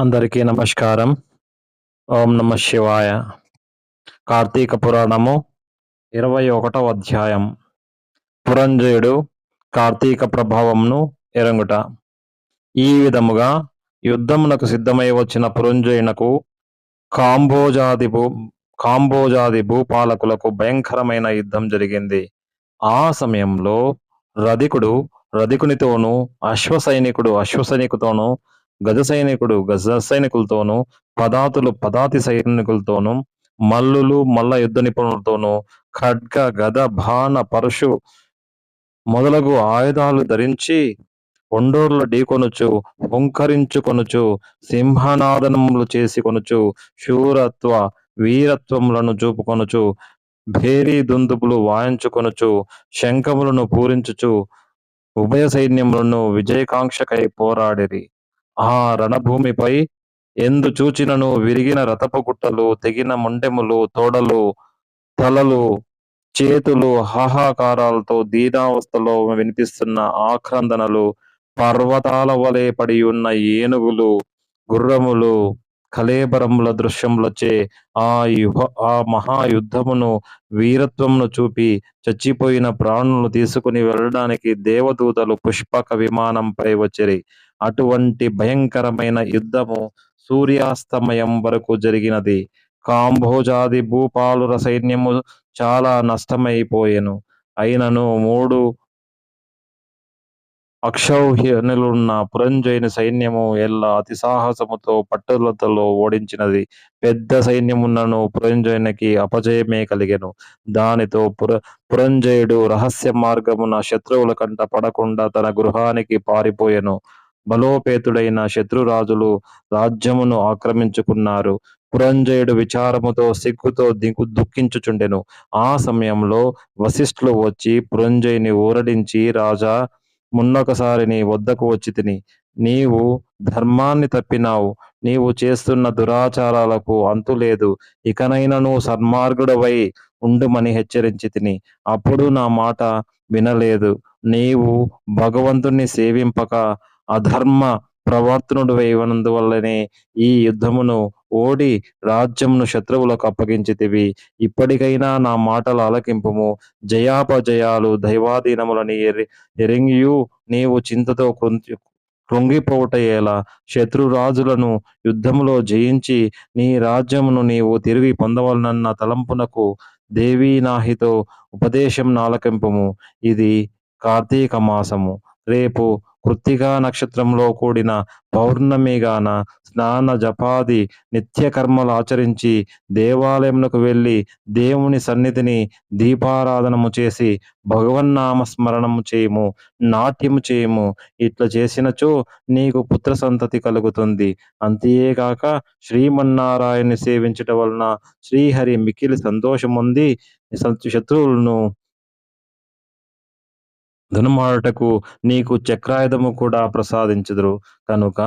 అందరికీ నమస్కారం. ఓం నమ శివాయ. కార్తీక పురాణము ఇరవై ఒకటవ అధ్యాయం. పురంజయుడు కార్తీక ప్రభావంను ఎరంగుట. ఈ విధముగా యుద్ధమునకు సిద్ధమై వచ్చిన పురంజయునకు కాంబోజాది భూ కాంబోజాది భూపాలకులకు భయంకరమైన యుద్ధం జరిగింది. ఆ సమయంలో రధికుడు రధికునితోనూ అశ్వసైనికుడు అశ్వసైనికుతోనూ గజ సైనికుడు గజ సైనికులతోనూ పదాతులు పదాతి సైనికులతోనూ మల్లులు మల్ల యుద్ధ నిపుణులతోనూ ఖడ్గ గద బాణ పరశు మొదలగు ఆయుధాలు ధరించి ఒండోర్లు ఢీకొనుచు హుంకరించుకొనుచు సింహనాదనములు చేసి కొనుచు శూరత్వ వీరత్వములను చూపుకొనుచు భేరీ దుందుపులు వాయించుకొనుచు శంఖములను పూరించుచు ఉభయ సైన్యములను విజయకాంక్షకై పోరాడిరి. ఆ రణభూమిపై ఎందు చూచినను విరిగిన రథపు గుట్టలు తెగిన మొండెములు తోడలు తలలు చేతులు హాహాకారాలతో దీనావస్థలో వినిపిస్తున్న ఆక్రందనలు పర్వతాల వలె పడి ఉన్న ఏనుగులు గుర్రములు కలేబరముల దృశ్యములచే ఆ యుహ ఆ మహాయుద్ధమును వీరత్వమును చూపి చచ్చిపోయిన ప్రాణులను తీసుకుని వెళ్ళడానికి దేవదూతలు పుష్పక విమానంపై వచ్చిరి. అటువంటి భయంకరమైన యుద్ధము సూర్యాస్తమయం వరకు జరిగినది. కాంభోజాది భూపాలుర సైన్యము చాలా నష్టమైపోయెను. అయినను మూడు అక్షౌహ్యనులున్న పురంజయుని సైన్యము ఎల్ల అతి సాహసముతో పట్టుదలతో ఓడించినది. పెద్ద సైన్యమున్నను పురంజయునికి అపజయమే కలిగెను. దానితో పుర పురంజయుడు రహస్య మార్గమున శత్రువుల కంట పడకుండా తన గృహానికి పారిపోయెను. బలోపేతుడైన శత్రురాజులు రాజ్యమును ఆక్రమించుకున్నారు. పురంజయుడు విచారముతో సిగ్గుతో దిగు దుఃఖించుచుండెను. ఆ సమయంలో వశిష్ఠులు వచ్చి పురంజయుని ఊరడించి రాజా మున్నొకసారి నీ వద్దకు వచ్చి తిని. నీవు ధర్మాన్ని తప్పినావు. నీవు చేస్తున్న దురాచారాలకు అంతులేదు ఇకనైనను సన్మార్గుడవై ఉండుమని హెచ్చరించి తిని. అప్పుడు నా మాట వినలేదు. నీవు భగవంతుణ్ణి సేవింపక అధర్మ ప్రవర్తనుడు వల్లనే ఈ యుద్ధమును ఓడి రాజ్యమును శత్రువులకు అప్పగించితివి. ఇప్పటికైనా నా మాటల ఆలకింపుము. జయాపజయాలు దైవాధీనములని ఎరి ఎరింగియు నీవు చింతతో కృంగి కృంగిపోవటయేలా. శత్రురాజులను యుద్ధములో జయించి నీ రాజ్యమును నీవు తిరిగి పొందవలనన్న తలంపునకు దేవీనాహితో ఉపదేశం నాలకింపుము. ఇది కార్తీక మాసము. రేపు కృత్తిగా నక్షత్రంలో కూడిన పౌర్ణమిగాన స్నాన జపాది నిత్య కర్మలు ఆచరించి దేవాలయంలోకి వెళ్ళి దేవుని సన్నిధిని దీపారాధనము చేసి భగవన్నామ స్మరణము చేయము నాట్యము చేయము. ఇట్లా చేసినచో నీకు పుత్ర సంతతి కలుగుతుంది. అంతేకాక శ్రీమన్నారాయణ్ణి సేవించటం వలన శ్రీహరి మిక్కిలి సంతోషముంది శత్రువులను ధనుమాడుటకు నీకు చక్రాయుధము కూడా ప్రసాదించుదురు. కనుక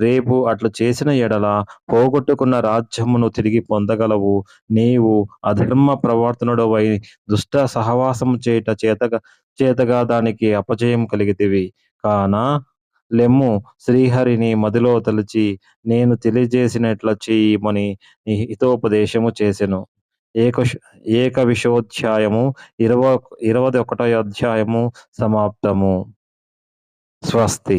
రేపు అట్లు చేసిన ఎడల పోగొట్టుకున్న రాజ్యమును తిరిగి పొందగలవు. నీవు అధర్మ ప్రవర్తనుడవై దుష్ట సహవాసము చేయట చేతగా చేతగా దానికి అపజయం కలిగితివి. కాన లెమ్ము శ్రీహరిని మదిలో తలిచి నేను తెలియజేసినట్ల చేయమని హితోపదేశము చేసెను. ఏక ఏక విషోధ్యాయము ఇరవ ఇరవై ఒకటో అధ్యాయము సమాప్తము. స్వస్తి.